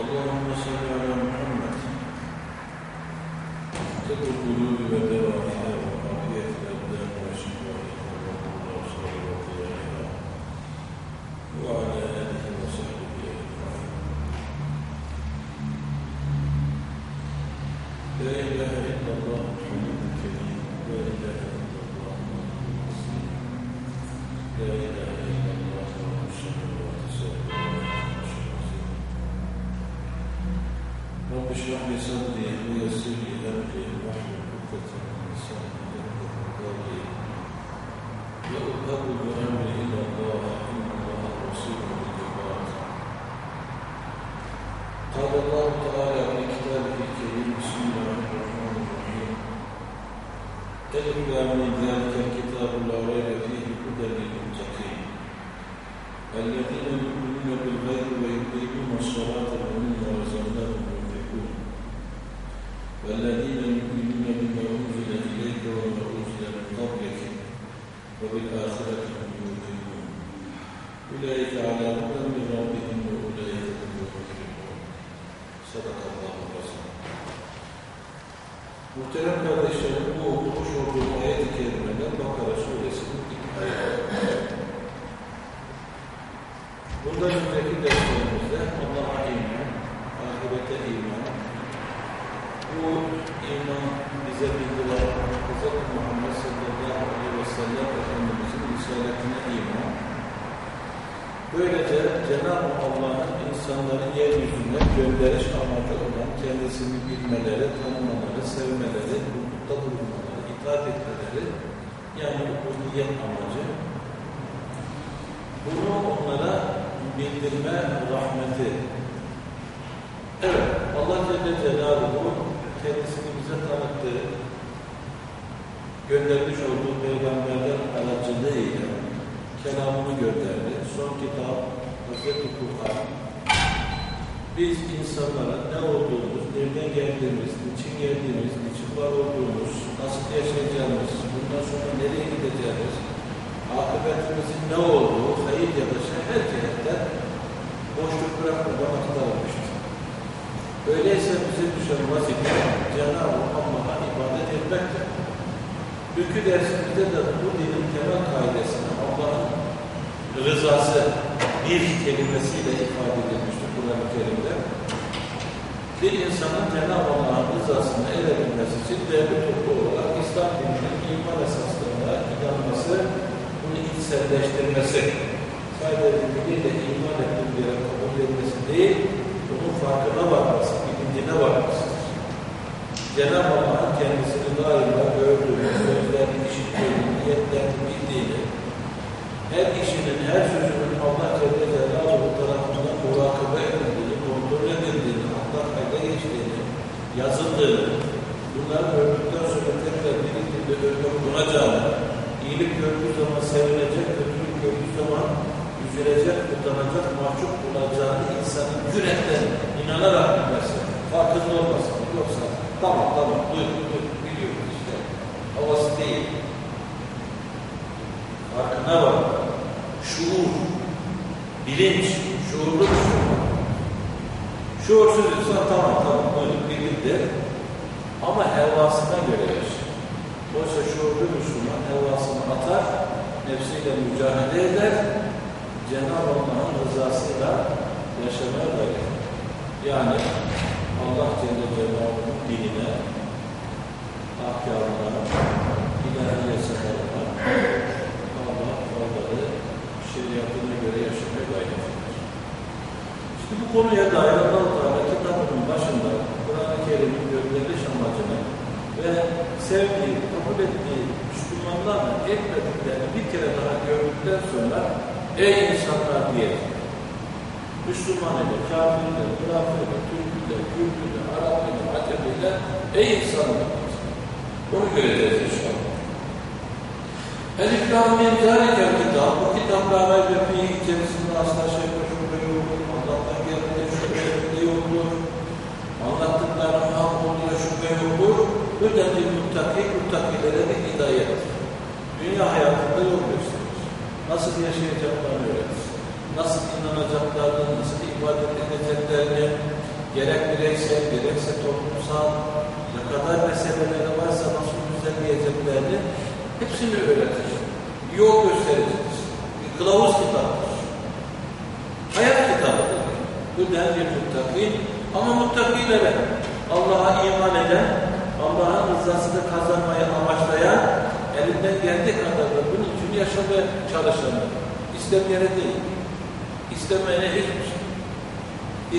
اللهم صل على محمد طب القلوب رب اشرح لي صدري ويسر لي امري واحلل عقدة من لساني يفقهوا قولي وأذهب بأمري إلى الله إن الله بصير بالعباد قال الله تعالى في كتابه الكريم بسم الرحمن الرحيم إلا من ذلك على هدى من ربهم وأولئك هم المفلحون صدق الله العظيم Muhterem kardeşlerim bu okumuş olduğum ayet-i kerimeler Bakara suresinin ilk ayeti. Bundan önceki derslerimizde Allah'a iman, ahirete iman, bu iman bize bildiren Hz. Muhammed sallallahu aleyhi ve sellem Efendimizin risaletine iman, böylece Cenab-ı Allah'ın insanların yeryüzüne gönderiş amacı olan kendisini bilmeleri, tanımaları, sevmeleri, hukukta bulunmaları, itaat etmeleri, yani ubudiyet amacı, bunu onlara bildirme rahmeti. Evet, Allah Celle Celaluhu kendisini bize tanıttığı, göndermiş olduğu peygamberler aracılığıyla kelamını gönderdi. Son kitap, Hazreti Kur'an. Biz insanlara ne olduğumuz, nereden geldiğimiz, niçin geldiğimiz, niçin var olduğumuz, nasıl yaşayacağımız, bundan sonra nereye gideceğimiz, akıbetimizin ne olduğu, hayır ya da şer her cihetten boşluk bırakmadan aktarılmıştır. Öyleyse bize düşen vazife Cenab-ı Allah'a ibadet etmektir. Dünkü dersimizde de bu dinin temel kaidesini Allah'ın rızası bir kelimesiyle ifade edilmiştir Kur'an-ı Kerim'de. Bir insanın Cenab-ı Allah'ın rızasını erebilmesi için devlet toplu olarak İslam dininin iman esaslarına inanması, bunu içselleştirmesi, sadece diliyle iman ettiği yere kabul edilmesi değil, bunun farkına varması, bilincine varmasıdır. Cenab-ı Allah'ın kendisini daima gördüğünü, sözlerini işittiğini, niyetlerini her işinin, her sözünün Allah Celle Celaluhu tarafından murakebe edildiğini, kontrol edildiğini, Allah kayda geçtiğini, yazıldığını, bunları gördükten sonra tekrar bir dilde örnek bulacağını, iyilik gördüğü zaman sevinecek, kötülük gördüğü zaman üzülecek, utanacak, mahcup olacağını insanın yürekten inanarak bilmesi, farkında olması. Yoksa tamam tamam duyduk duyduk biliyoruz işte. Havası değil. Farkına var. Şuur, bilinç, şuurlu şuur. Şuursuz insan tamam tamam duyduk bildik ama hevasına göre yaşar. Oysa şuurlu Müslüman hevasını atar, nefsiyle mücadele eder, Cenab-ı Allah'ın rızasıyla yaşamaya gayret. Yani Allah Celle Celaluhu'nun dinine, ahkamına, ilahi yasalarına, Allah onları şeriatına göre yaşamaya gayret eder. İşte bu konuya dair Allah-u Teala kitabının başında Kur'an-ı Kerim'in gönderiliş amacını ve sevdiği, kabul ettiği Müslümanlarla etmediklerini bir kere daha gördükten sonra ey insanlar diye Müslüman ile, kafir ile, münafır ile, Türk ile, Kürt ile, Arap ile, Acem ile ey insanlar onu göreceğiz. Elif Lam'in zâlikel kitap, bu kitapla amel ve fiil içerisinde asla şey şüphe yoktur. Allah'tan geldiğinde şüphe yoktur. Anlattıklarının hak olduğuna şüphe yoktur. Hüdendil muttaki, muttakilere bir hidayet. Dünya hayatında yol gösterir. Nasıl yaşayacaklarını öğretir. Nasıl inanacaklarını, nasıl ibadet edeceklerini, gerek bireysel, gerekse toplumsal, ne kadar meseleleri varsa nasıl düzenleyeceklerini hepsini öğretir. Yol göstericidir. Bir kılavuz kitabıdır. Hayat kitabıdır. Hüden bir muttaki ama muttakilere Allah'a iman eden, Allah'ın rızasını kazanmayı amaçlayan, elinden geldiği kadar da bunun için yaşamaya çalışanlar. İstemeyene değil. İstemeyene hiçbir şey.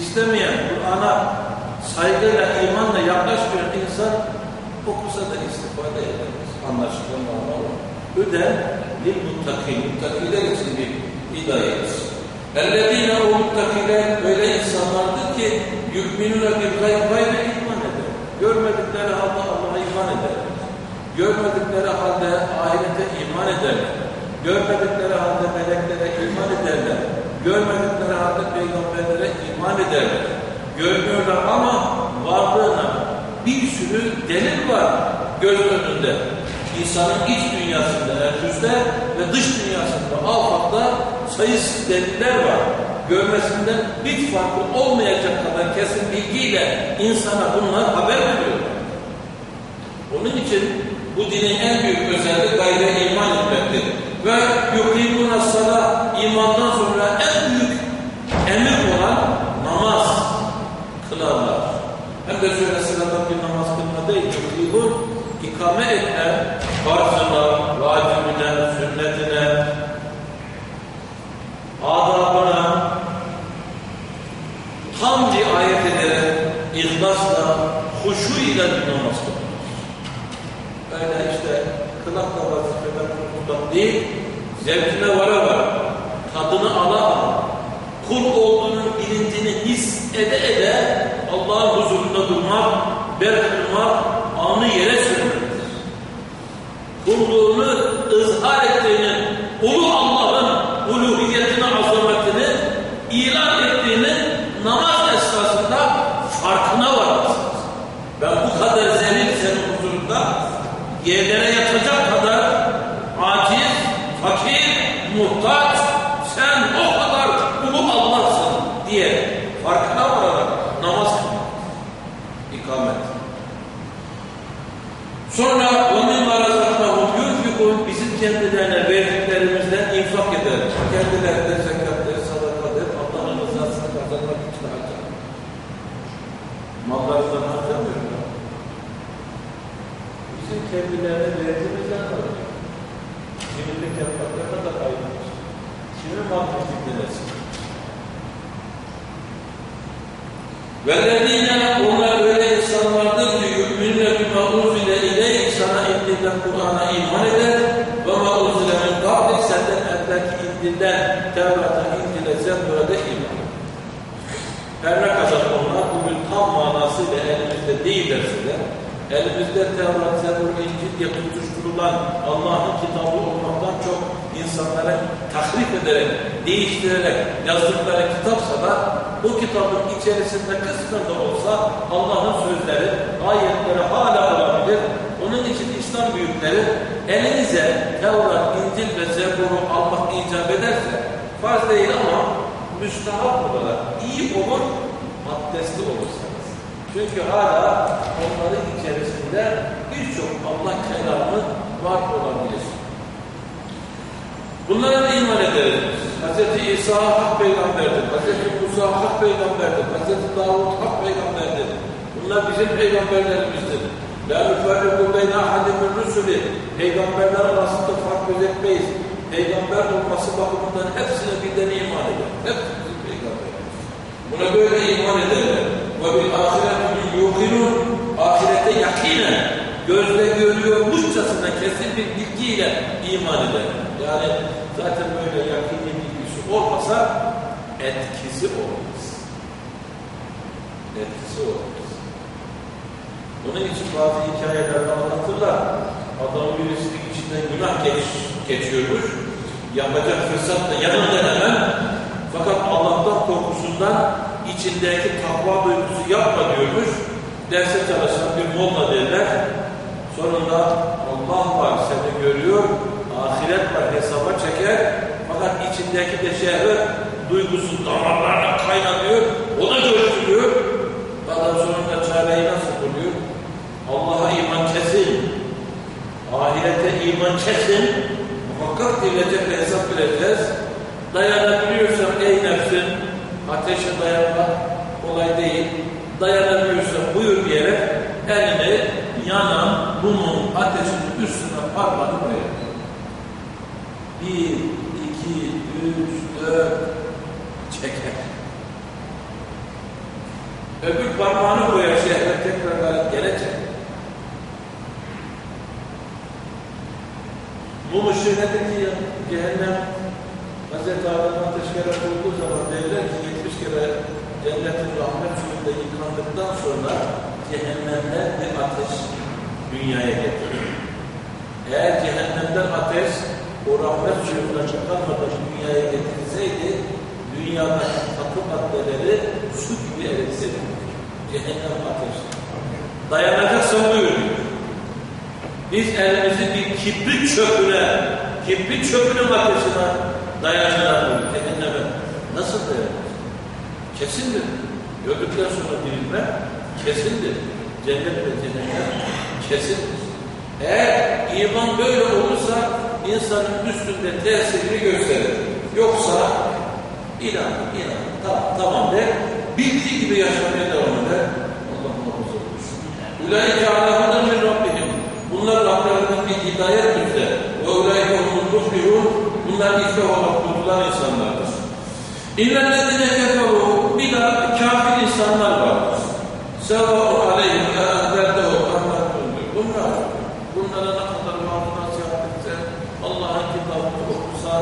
İstemeyen, Kur'an'a saygıyla, imanla yaklaşmayan insan okusa da istifade edemez. Anlaşılan anlamı. Öden lil muttakin, muttakiler için bir hidayet. Ellezine o muttakiler öyle insanlardır ki yükminüne bir gayb gaybe iman eder. Görmedikleri halde Allah'a iman eder. Görmedikleri halde ahirete iman ederler. Görmedikleri halde meleklere iman ederler. Görmedikleri halde peygamberlere iman ederler. Görmüyorlar ama varlığına bir sürü delil var göz önünde. İnsanın iç dünyasında, ertüzde ve dış dünyasında, afakta sayısız deliller var. Görmesinden hiç farklı olmayacak kadar kesin bilgiyle insana bunlar haber veriyor. Onun için bu dinin en büyük özelliği gayre iman etmektir. Ve yukimuna sala imandan sonra en büyük emir olan namaz kılarlar. Hem de şöyle sıradan bir namaz kılma değil, yukimun ikame etme, farzına, vacibine, sünnetine, adabına tam riayet ederek, ihlasla, huşu ile namaz kılmak. Öyle işte kılakla vazifeler kurtulmak değil, zevkine vara var, tadını ala ala, kul olduğunun bilincini his ede ede Allah'ın huzurunda durmak, ber yerlere yatacak kadar aciz, fakir, muhtaç, sen o kadar ulu Allah'sın diye farkına vararak namaz kılmak. İkamet. Sonra onun razaknahum yunfikun bizim kendilerine verdiklerimizden infak eder. Kendilerine zekatları, sadakadır. Allah'ın rızasını kazanmak için harcar. Mallarından harcamıyorlar. Bizim kendilerine verdiğimizden harcıyor. Cimrilik yapmak ne kadar ayrılmış. Şimdi mantıklı dinlesin. وَالَّذ۪ينَ onlar öyle insanlardır ki يُؤْمِنَّ بِمَا اُنْزِلَ اِلَيْهِ sana indilen Kur'an'a iman eder ve مَا اُنْزِلَ مِنْ قَبْلِكَ senden evvelki indilen Tevrat'a, İncil'e, Zebur'a da iman eder. Her ne kadar onlar bugün tam manasıyla elimizde değillerse de elimizde Tevrat, Zebur, İncil diye tutuşturulan Allah'ın kitabı olmaktan çok insanlara tahrif ederek, değiştirerek yazdıkları kitapsa da bu kitabın içerisinde kısmen de olsa Allah'ın sözleri, ayetleri hala olabilir. Onun için İslam büyükleri elinize Tevrat, İncil ve Zebur'u almak icap ederse farz değil ama müstahap olarak iyi olur, abdestli olursanız. Çünkü hala onların içerisinde birçok Allah kelamı var olabilir. Bunlara da iman ederiz. Hz. İsa hak peygamberdir. Hz. Musa hak peygamberdir. Hz. Davud hak peygamberdir. Bunlar bizim peygamberlerimizdir. La nüferriku beyne ahadim min rusuli. Peygamberler arasında fark gözetmeyiz. Peygamber olması bakımından hepsine birden iman eder. Bizim peygamberimiz. Buna böyle iman ederler. Ve bil ahiretü yuqinun. Ahirete yakinen gözle görüyormuşçasına kesin bir bilgiyle iman eder. Yani zaten böyle yakini bilgisi olmasa etkisi olmaz. Etkisi olmaz. Onun için bazı hikayelerde anlatırlar. Adam birisinin içinden günah geç, geçiyormuş. Yapacak fırsat da yanında hemen. Fakat Allah'tan korkusundan içindeki takva duygusu yapma diyormuş. Derse çalışan bir molla derler. Sonunda Allah var seni görüyor, ahiret var hesaba çeker. Fakat içindeki de şehvet duygusu damarlarına kaynatıyor, ona coşturuyor. Daha sonunda çareyi nasıl buluyor? Allah'a iman kesin, ahirete iman kesin, muhakkak dirilecek hesap vereceğiz. Dayanabiliyorsam ey nefsin, ateşe dayanmak kolay değil. Dayanabiliyorsan buyur diyerek elini yanan bunun ateşinin üstüne parmağını koyar. Bir, iki, üç, dört çeker. Öbür parmağını koyar şehre tekrar gelecek. Bu ışığı nedir ki ya? Cehennem Adem ateş kere olduğu zaman derler ki 70 kere cennetin rahmet suyunda yıkandıktan sonra cehennemden bir ateş dünyaya getirir. Eğer cehennemden ateş o rahmet suyundan çıkarmadan dünyaya getirseydi dünyadaki katı maddeleri su gibi eritseydi. Cehennem ateşi. Dayanacaksan buyur diyor. Biz elimizi bir kibrit çöpüne, kibrit çöpünün ateşine dayanacağız cehenneme. Nasıl dayanacağız? Kesindir. Gördükten sonra dirilme kesindir. Cennet ve cehennem kesindir. Eğer iman böyle olursa insanın üstünde tesirini gösterir. Yoksa inan, inan, tamam, tamam der. Bildiği gibi yaşamaya devam eder. Allah muhafaza olsun. Ulaike alâhâdın min Rabbihim. Bunlar Rablerinden bir hidayet üzere. Ve ulaike humul muflihun. Bunlar iflah olan kurtulan insanlardır. İnnellezine keferu bir de kafir insanlar vardır. Sevâ'un aleyhim ve enderdehu rahmetullah. Bunlar, bunlara ne kadar vaaz nasihat etse, Allah'ın kitabını okusa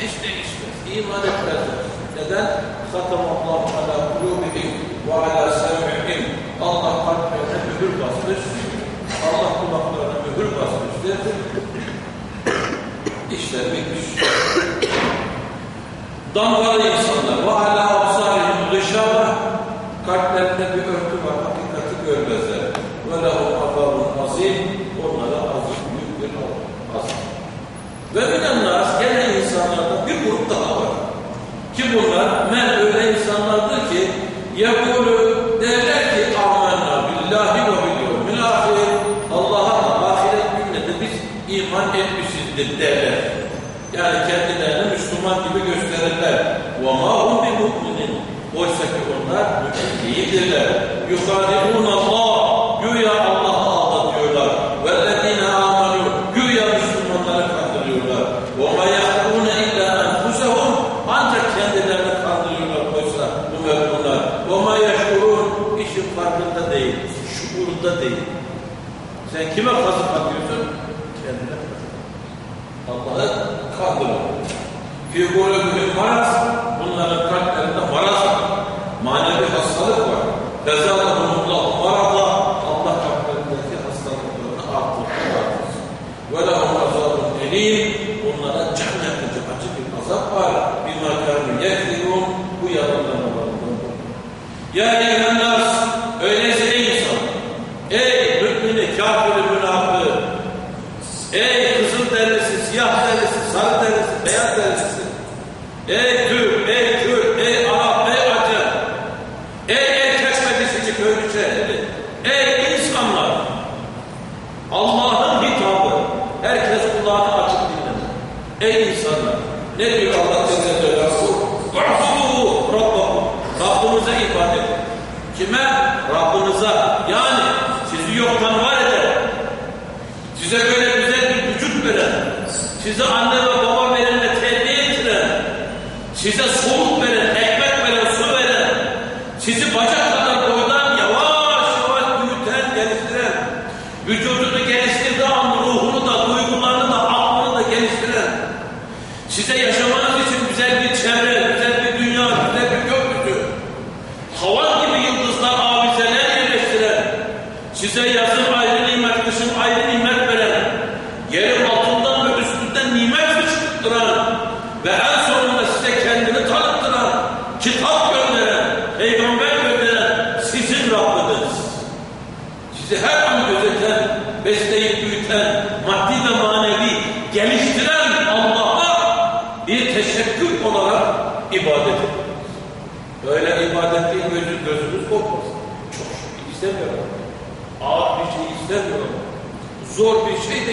hiç değişmez. İman etmezler. Neden? Satamallahu ala kulubihim ve ala sem'ihim. Allah kalplerine mühür basmış. Allah kulaklarına mühür basmıştır. Bitmiş. Damgalı insanlar. Ve ala absarihim dışarı kalplerinde bir örtü var. Hakikati görmezler. Ve lehum azabun azim. Onlara azim büyük bir azim. Ve minennas gene insanlarda bir grup daha var. Ki bunlar men öyle insanlardır ki yakulu derler ki amenna billahi ve bil yevmil ahir Allah'a ahiret gününe de biz iman etmişizdir derler. Yani kendilerini Müslüman gibi gösterirler. وَمَا هُمْ بِمُؤْمِنِينَ Oysa ki onlar mümin değildirler. يُخَادِعُونَ اللّٰهِ Fi kulübühüm maraz, bunların kalplerinde maraz var. Manevi hastalık var. Fezâlehumullahu marada, Allah kalplerindeki hastalıklarını arttırsın. Ve lehum azabun elim, onlara yakıcı acı bir azap var. Bir makarını yekfirun, bu yalanlamalarından dolayı. Ya öyleyse ey insan, ey mümini, kafiri, münafığı, Ey kızıl derisi, siyah derisi, sarı derisi, beyaz derisi. Ey Türk, ey Kürt, ey Arap, ey Acem. Ey erkek medisini köylü şehri. Ey insanlar. Allah'ın hitabı. Herkes kulağını açık dinler. Ey insanlar. Ne diyor Allah Celle Celaluhu? Rahbu Rabbakum. Rabbinize ibadet edin. Kime? Rabbinize. Yani sizi yoktan var eder. Size böyle güzel bir vücut veren, size anne ve baba veren ve terbiye ettiren, size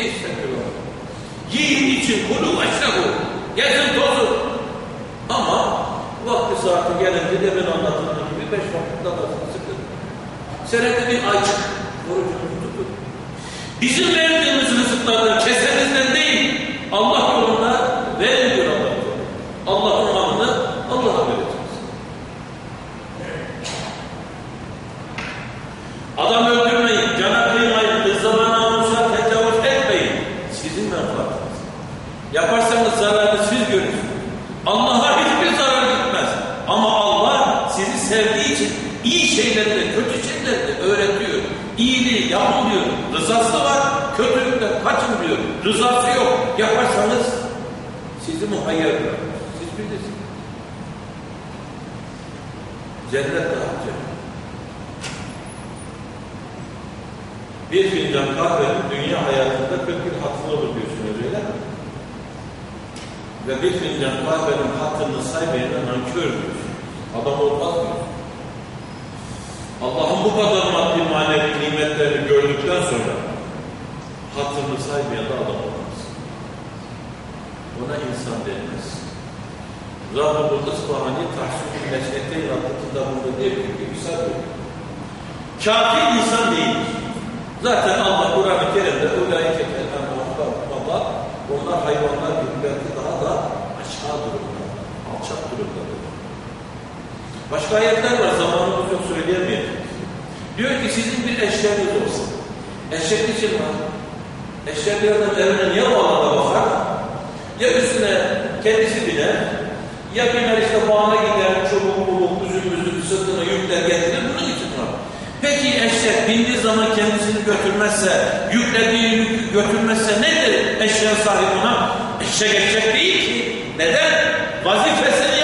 istemiyorum. Yiyin için kulu bu. Gezin tozun. Ama vakti saati gelince demin anlatıldığım gibi beş vakit namazını sıkın. Senede bir ay çık. Orucunuzu tutun. Bizim verdiğimiz rızıklardan kesenizden değil, Allah yolunda verin diyor Allah. Allah'ın malını Allah'a vereceğiz. Adam öldürmeyin, cana kıymayın, hırzına namusa tecavüz etmeyin. Sizin menfaatiniz. Yaparsanız zararı siz görürsünüz. Allah'a hiçbir zarar gitmez. Ama Allah sizi sevdiği için iyi şeyleri de kötü şeyleri de öğretiyor. İyiliği yapın diyor. Rızası var, kötülükten kaçın diyor. Rızası yok. Yaparsanız sizi muhayyer bırakır. Siz bilirsiniz. Cennet daha cennet. Bir fincan kahvenin dünya hayatında 40 yıl hatırı olur diyorsunuz öyle mi? Ve bir fincan kahvenin hatırını saymayana nankör diyorsun. Adam olmaz mı? Allah'ın bu kadar maddi manevi nimetlerini gördükten sonra hatırını saymayan da adam olmaz. Ona insan denmez. Rahibul Isfahani tahsûl-i meşrete yaratında bunu devrim gibi sanıyor. Kafir insan değildir. Zaten Allah Kur'an-ı Kerim'de ulayike kelmen baba onlar hayvanlar birbirlerinde daha da aşağı durumda, alçak durumda. Başka ayetler var zamanımız yok söyleyemeyeceğiz. Diyor ki sizin bir eşleriniz olsun. Eşek için var. Eşeklerden evine ya bağlarda bakar, ya üstüne kendisi biner, ya biner işte bağına gider, çubuk buluk, üzüm üzüm sırtına yükler getirir, bunun için var. Peki eşek bindiği zaman kendisini götürmezse, yüklediği yükü götürmezse nedir eşeğin sahibi ona? Eşek eşek değil ki. Neden? Vazifesini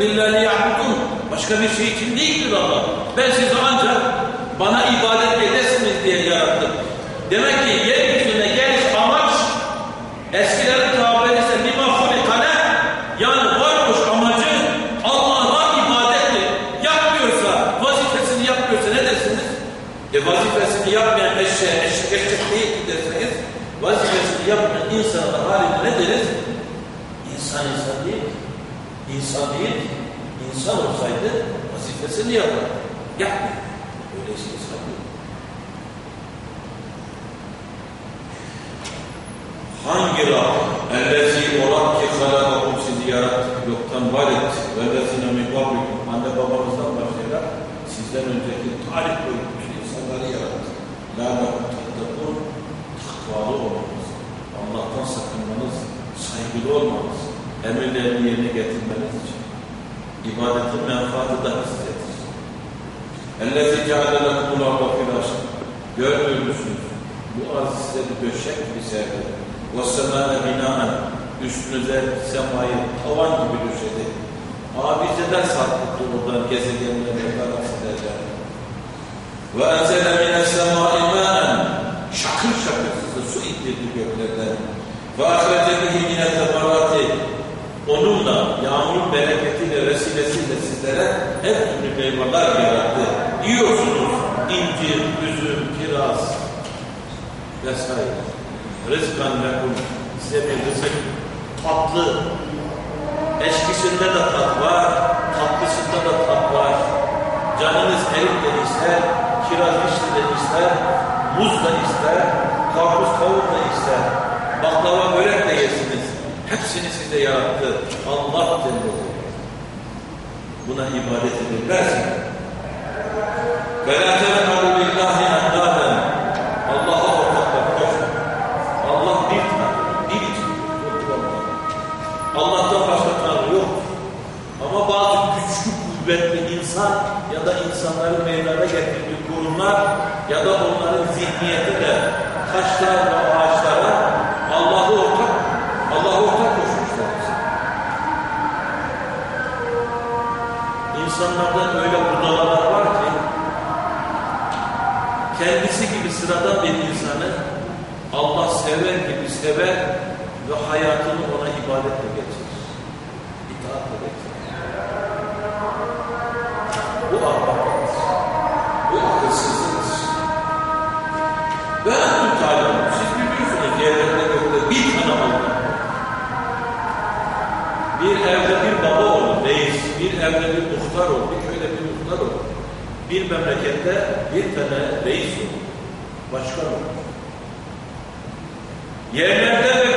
İlla liya'budun. Başka bir şey için değildir Allah. Ben sizi ancak bana ibadet edesiniz diye yarattım. Demek ki yeryüzüne geliş amaç eskilerin tabiri ise limafuli kale yani varmış amacı Allah'a ibadettir. Yapmıyorsa, vazifesini yapmıyorsa ne dersiniz? E vazifesini yapmayan eşeğe, eşek eşek değil derseniz vazifesini yapmayan insanın haline ne deriz? İnsan insan değil. İnsan değil. İnsan olsaydı vazifesini yapar. Yapmıyor. Öyleyse insan değil. Hangi Rab? Ellezi olan ki halakakum sizi yarattı, yoktan var etti. Vellezine min kablikum. Anne babanızdan başlayarak sizden önceki tarih boyu bütün insanları yarattı. La lakum tattakun, takvalı olmanız, Allah'tan sakınmanız, saygılı olmanız, emirlerini yerine getirmeniz İbadetin menfaati daha sizedir. Ellezi ceale lekumul arda filaşın. Görmüyor musunuz? Bu arz size bir döşek bir sergidir. وَالسَّمَاءَ بِنَاءً Üstünüze semayı tavan gibi düşedi. Abiceden sarkıttı oradan gezegenlerle galaksilerle. وَاَنْزَلَ مِنَ السَّمَاءِ مَاءً Şakır şakır size su indirdi göklerden. وَاَخْرَجَ بِهِ مِنَ الثَّمَرَاتِ Onunla, yağmurun bereketiyle, vesilesiyle sizlere her türlü meyveler yarattı. Yiyorsunuz incir, üzüm, kiraz vesaire. Rızkan lekum size bir rızık tatlı. Eşkisinde de tat var, tatlısında da tat var. Canınız erik de ister, kiraz vişni de ister, muz da ister, karpuz kavun da ister. Baklava börek de yesiniz hepsini sizde yarattı. Allah cennet Buna ibadet edilmez. Ve la temennu billahi endaden. Allah bir tanrı, bir Allah'tan yok. Ama bazı güçlü, kuvvetli insan ya da insanların meydana getirdiği kurumlar ya da onların zihniyeti de taşlar ve ağaçlara Allah'a ortak koşmuşlar bize. İnsanlarda öyle budalalar var ki kendisi gibi sıradan bir insanı Allah sever gibi sever ve hayatını ona ibadetle geçirir. İtaatle geçirir. Bir evde bir baba olur, reis. Bir evde bir muhtar olur, bir köyde bir muhtar olur. Bir memlekette bir tane reis olur. Başkan olur. Yerlerde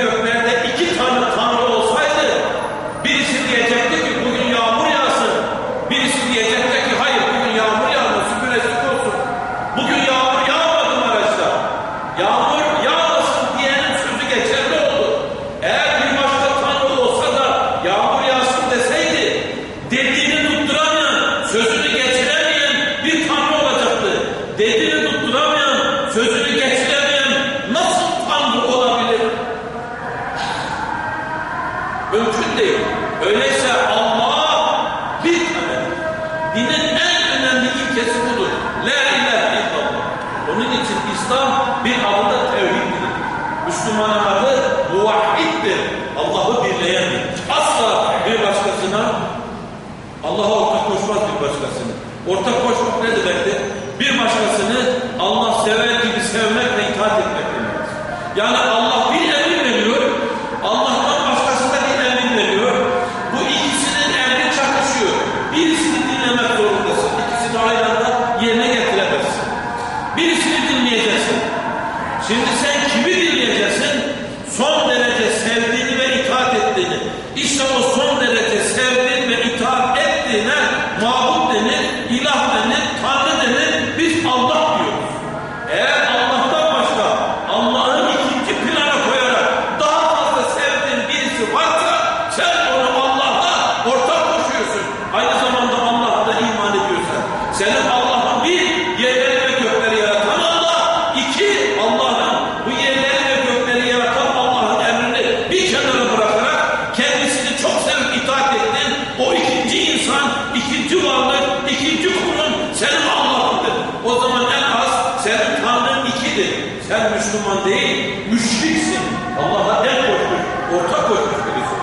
İkidir. Sen Müslüman değil, müşriksin. Allah'a el koşmuş, ortak koşmuş birisi.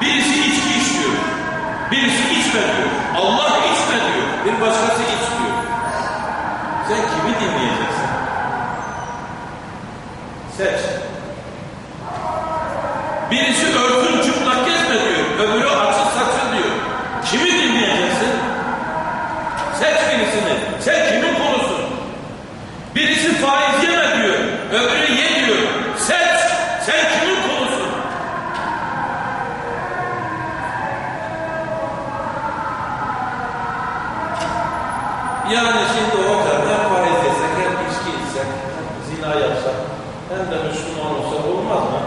Birisi içki içiyor. Birisi içme diyor. Allah içme diyor. Bir başkası iç diyor. Sen kimi dinleyeceksin? Seç. Birisi örtün çıplak gezme diyor. Öbürü açık saçın diyor. Kimi dinleyeceksin? Seç birisini. Sen kimin konusun? Birisi faiz yeme diyor. Öbürü ye diyor. Seç. Sen kimin konusun? Yani şimdi o kadar faiz yesek hem içki içsek zina yapsak hem de Müslüman olsak olmaz mı?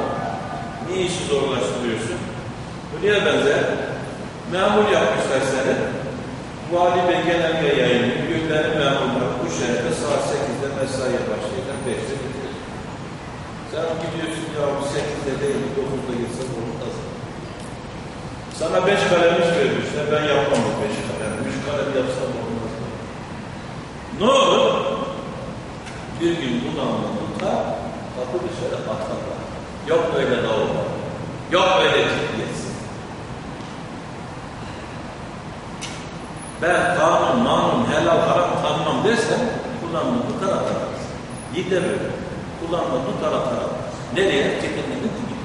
Niye işi zorlaştırıyorsun? Niye benzer? Memur yapmışlar seni. Vali Bey genelge yayınlıyor. Gönderdi memurlar bu şehirde saat 8'de mesaiye başlayacak. 5'te bitirecek. Sen gidiyorsun ya bu 8'de değil 9'da gitsen olmaz. Sana 5 kalem iş vermişler. Ben yapmam bu 5 kalem. 3 kalem yapsam olmaz. Ne olur? Bir gün bu namlulukta kapı dışarı atarlar. Yok böyle davullar. Yok böyle ciddiyetsiz. Ben kanun, manun, helal, haram tanımam desem kullanma tutar atarız. Gider öyle. Kullanma tutar atarız. Nereye? Cehennemin dibine.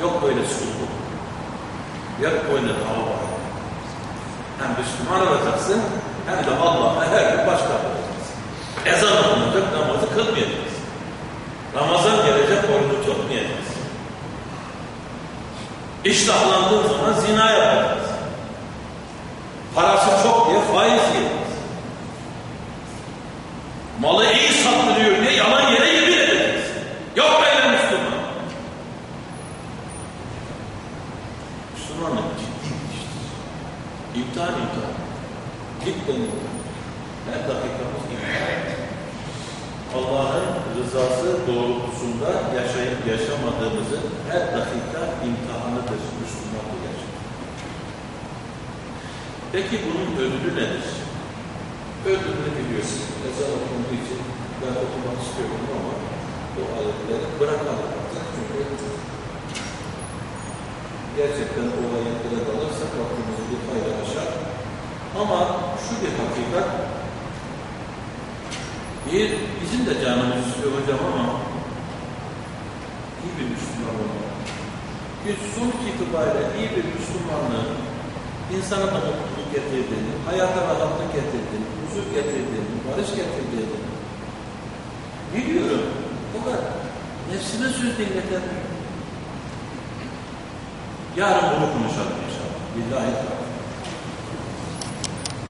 Yok böyle sulhu. Yok böyle dava. Hem Müslüman olacaksın hem de Allah'a her gün başka olacaksın. Ezan okunacak namazı kılmayacaksın. Ramazan gelecek orucu tutmayacaksın. İştahlandığın zaman zina yapacaksın. Parası çok diye faiz yiyeceksin. Malı iyi sattırıyor diye yalan yere yemin. Yok böyle Müslüman. Müslümanlık ciddi bir iştir. İmtihan imtihan. Cidden imtihan. Her dakikamız imtihan. Allah'ın rızası doğrultusunda yaşayıp yaşamadığımızın her dakika Peki bunun ödülü nedir? Ödülünü biliyorsun. Ezan okunduğu için ben okumak istiyorum ama bu ayetleri bırakalım. Çünkü gerçekten olaya kadar alırsak vaktimizi bir hayra aşar. Ama şu bir hakikat, bir, bizim de canımız istiyor hocam ama iyi bir Müslüman olmak. Bir sonuç itibariyle iyi bir Müslümanlığın insana da mutluluk getirdiğini, hayata rahatlık getirdiğini, huzur getirdiğini, barış getirdiğini biliyorum. Fakat nefsime söz dinleten Yarın bunu konuşalım inşallah. Billahi.